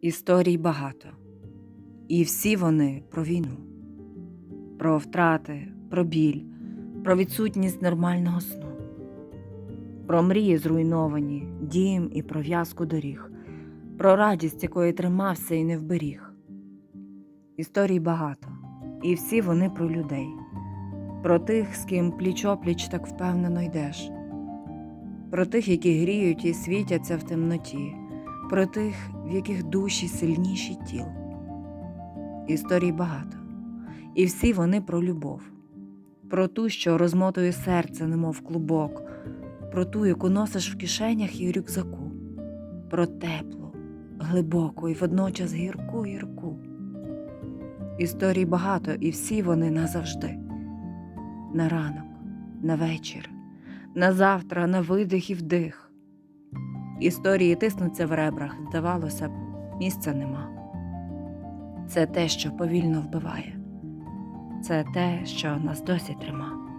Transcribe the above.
Історій багато, і всі вони про війну, про втрати, про біль, про відсутність нормального сну, про мрії зруйновані, дім і про в'язку доріг, про радість, якої тримався і не вберіг. Історій багато, і всі вони про людей, про тих, з ким пліч-опліч так впевнено йдеш, про тих, які гріють і світяться в темноті про тих, в яких душі сильніші тіл. Історій багато, і всі вони про любов, про ту, що розмотує серце, немов клубок, про ту, яку носиш в кишенях і рюкзаку, про теплу, глибоку і водночас гірку гірку. Історій багато, і всі вони назавжди. На ранок, на вечір, на завтра, на видих і вдих. Історії тиснуться в ребрах, здавалося б, місця нема. Це те, що повільно вбиває, це те, що нас досі трима.